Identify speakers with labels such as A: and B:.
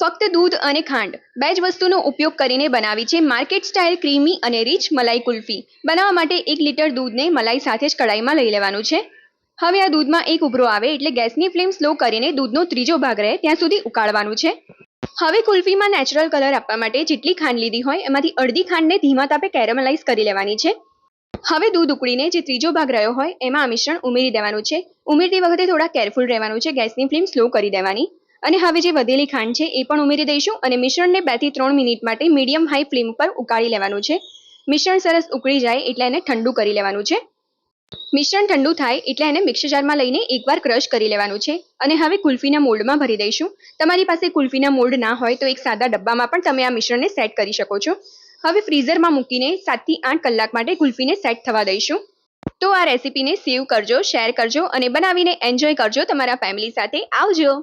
A: ફક્ત દૂધ અને ખાંડ. બે જ વસ્તુનો ઉપયોગ કરીને બનાવી છે માર્કેટ સ્ટાઇલ ક્રીમી અને રીચ મલાઈ કુલ્ફી. બનાવવા માટે એક લીટર દૂધને મલાઈ સાથે જ કડાઈમાં લઈ લેવાનું છે. હવે આ દૂધમાં એક ઉભરો આવે એટલે ગેસની ફ્લેમ સ્લો કરીને દૂધનો ત્રીજો ભાગ રહે ત્યાં સુધી ઉકાળવાનું છે. હવે કુલ્ફીમાં નેચરલ કલર આપવા માટે જેટલી ખાંડ લીધી હોય એમાંથી અડધી ખાંડને ધીમા તાપે કેરેમલાઇઝ કરી લેવાની છે. હવે દૂધ ઉકળીને જે ત્રીજો ભાગ રહ્યો હોય એમાં આ મિશ્રણ ઉમેરી દેવાનું છે. ઉમેરતી વખતે થોડા કેરફુલ રહેવાનું છે ગેસની ફ્લેમ સ્લો કરી દેવાની. અને હવે જે વધેલી ખાંડ છે એ પણ ઉમેરી દઈશું અને મિશ્રણને બેથી ત્રણ મિનિટ માટે મીડિયમ હાઈ ફ્લેમ પર ઉકાળી લેવાનું છે. મિશ્રણ સરસ ઉકળી જાય એટલે એને ઠંડુ કરી લેવાનું છે. મિશ્રણ ઠંડુ થાય એટલે એને મિક્સર જારમાં લઈને એકવાર ક્રશ કરી લેવાનું છે. અને હવે કુલ્ફીના મોલ્ડમાં ભરી દઈશું. તમારી પાસે કુલ્ફીના મોલ્ડ ના હોય તો એક સાદા ડબ્બામાં પણ તમે આ મિશ્રણને સેટ કરી શકો છો. હવે ફ્રીઝરમાં મૂકીને સાતથી આઠ કલાક માટે કુલ્ફીને સેટ થવા દઈશું. તો આ રેસીપીને સેવ કરજો, શેર કરજો અને બનાવીને એન્જોય કરજો તમારા ફેમિલી સાથે. આવજો!